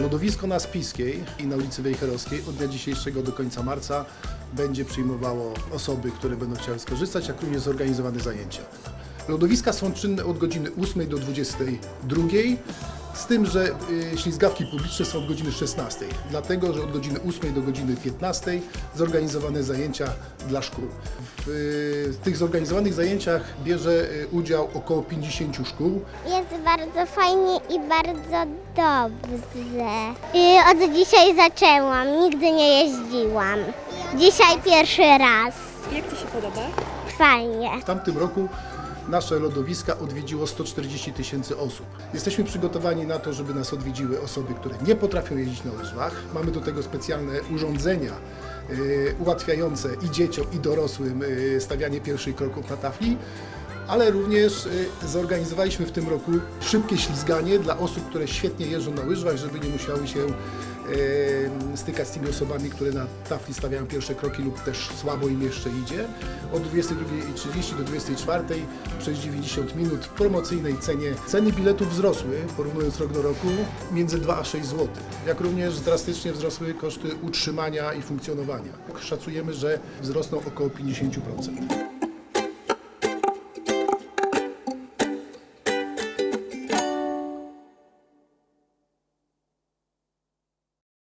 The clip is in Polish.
Lodowisko na Spiskiej i na ulicy Wejherowskiej od dnia dzisiejszego do końca marca będzie przyjmowało osoby, które będą chciały skorzystać, jak również zorganizowane zajęcia. Lodowiska są czynne od godziny 8 do 22, z tym, że y, ślizgawki publiczne są od godziny 16, dlatego że od godziny 8 do godziny 15 zorganizowane zajęcia dla szkół. W y, tych zorganizowanych zajęciach bierze y, udział około 50 szkół. Jest bardzo fajnie i bardzo dobrze. I od dzisiaj zaczęłam, nigdy nie jeździłam. Dzisiaj pierwszy raz. Jak Ci się podoba? Fajnie. W tamtym roku nasze lodowiska odwiedziło 140 tysięcy osób. Jesteśmy przygotowani na to, żeby nas odwiedziły osoby, które nie potrafią jeździć na łyżwach. Mamy do tego specjalne urządzenia y, ułatwiające i dzieciom, i dorosłym y, stawianie pierwszych kroków na tafli. Ale również y, zorganizowaliśmy w tym roku szybkie ślizganie dla osób, które świetnie jeżdżą na łyżwach, żeby nie musiały się y, stykać z tymi osobami, które na tafli stawiają pierwsze kroki lub też słabo im jeszcze idzie. Od 22.30 do 24.00 przez 90 minut w promocyjnej cenie. Ceny biletów wzrosły, porównując rok do roku, między 2 a 6 zł. Jak również drastycznie wzrosły koszty utrzymania i funkcjonowania. Szacujemy, że wzrosną około 50%.